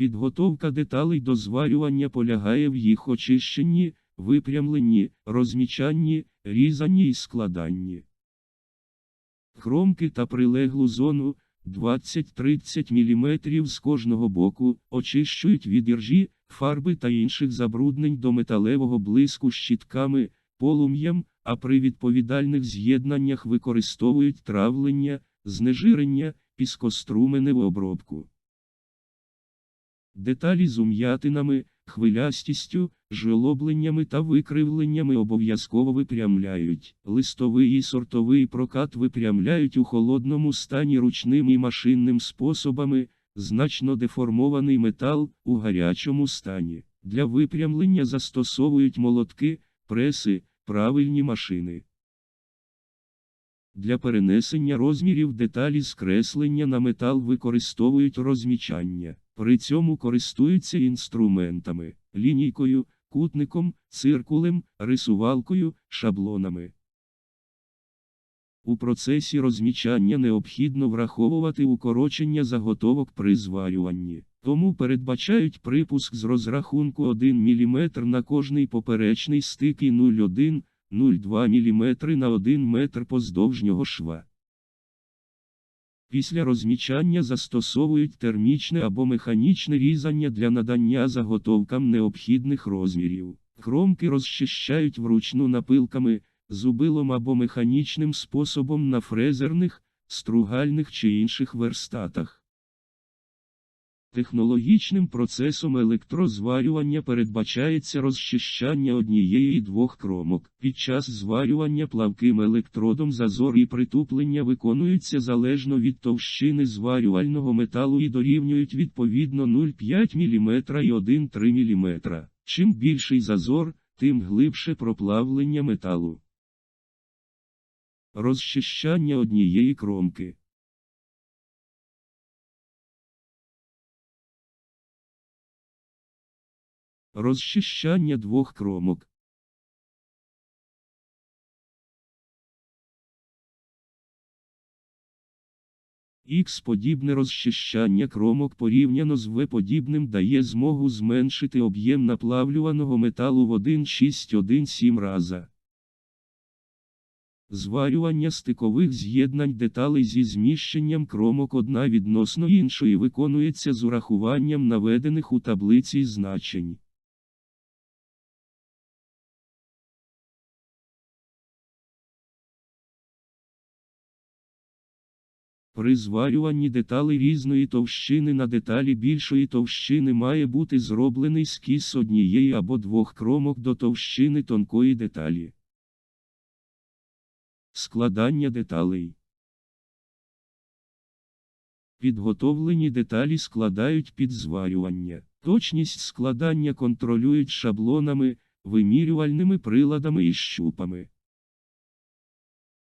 Підготовка деталей до зварювання полягає в їх очищенні, випрямленні, розмічанні, різанні і складанні. Кромки та прилеглу зону 20-30 мм з кожного боку очищують від іржі, фарби та інших забруднень до металевого блиску щітками, полум'ям, а при відповідальних з'єднаннях використовують травлення, знежирення, піскоструменеву обробку. Деталі з ум'ятинами, хвилястістю, жолобленнями та викривленнями обов'язково випрямляють. Листовий і сортовий прокат випрямляють у холодному стані ручним і машинним способами, значно деформований метал у гарячому стані. Для випрямлення застосовують молотки, преси, правильні машини. Для перенесення розмірів деталі з креслення на метал використовують розмічання. При цьому користуються інструментами, лінійкою, кутником, циркулем, рисувалкою, шаблонами. У процесі розмічання необхідно враховувати укорочення заготовок при зварюванні. Тому передбачають припуск з розрахунку 1 мм на кожний поперечний стик і 0,1 0,2 мм на 1 метр поздовжнього шва. Після розмічання застосовують термічне або механічне різання для надання заготовкам необхідних розмірів. Кромки розчищають вручну напилками, зубилом або механічним способом на фрезерних, стругальних чи інших верстатах. Технологічним процесом електрозварювання передбачається розчищання однієї двох кромок. Під час зварювання плавким електродом зазор і притуплення виконуються залежно від товщини зварювального металу і дорівнюють відповідно 0,5 мм і 1,3 мм. Чим більший зазор, тим глибше проплавлення металу. Розчищання однієї кромки. Розчищання двох кромок. Х-подібне розчищання кромок порівняно з В-подібним дає змогу зменшити об'єм наплавлюваного металу в 1,6-1,7 раза. Зварювання стикових з'єднань деталей зі зміщенням кромок одна відносно іншої виконується з урахуванням наведених у таблиці значень. При зварюванні деталей різної товщини на деталі більшої товщини має бути зроблений скіс однієї або двох кромок до товщини тонкої деталі. Складання деталей. Підготовлені деталі складають під зварювання. Точність складання контролюють шаблонами, вимірювальними приладами і щупами.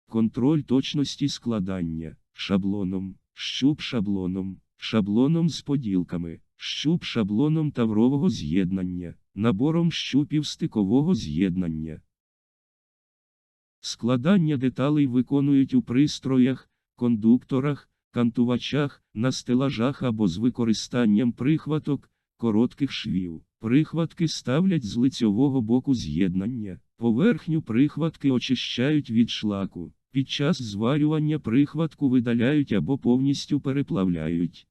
Контроль точності складання шаблоном, щуп шаблоном, шаблоном з поділками, щуп шаблоном таврового з'єднання, набором щупів стикового з'єднання. Складання деталей виконують у пристроях, кондукторах, кантувачах, на стелажах або з використанням прихваток, коротких швів. Прихватки ставлять з лицьового боку з'єднання. Поверхню прихватки очищають від шлаку. Під час зварювання прихватку видаляють або повністю переплавляють.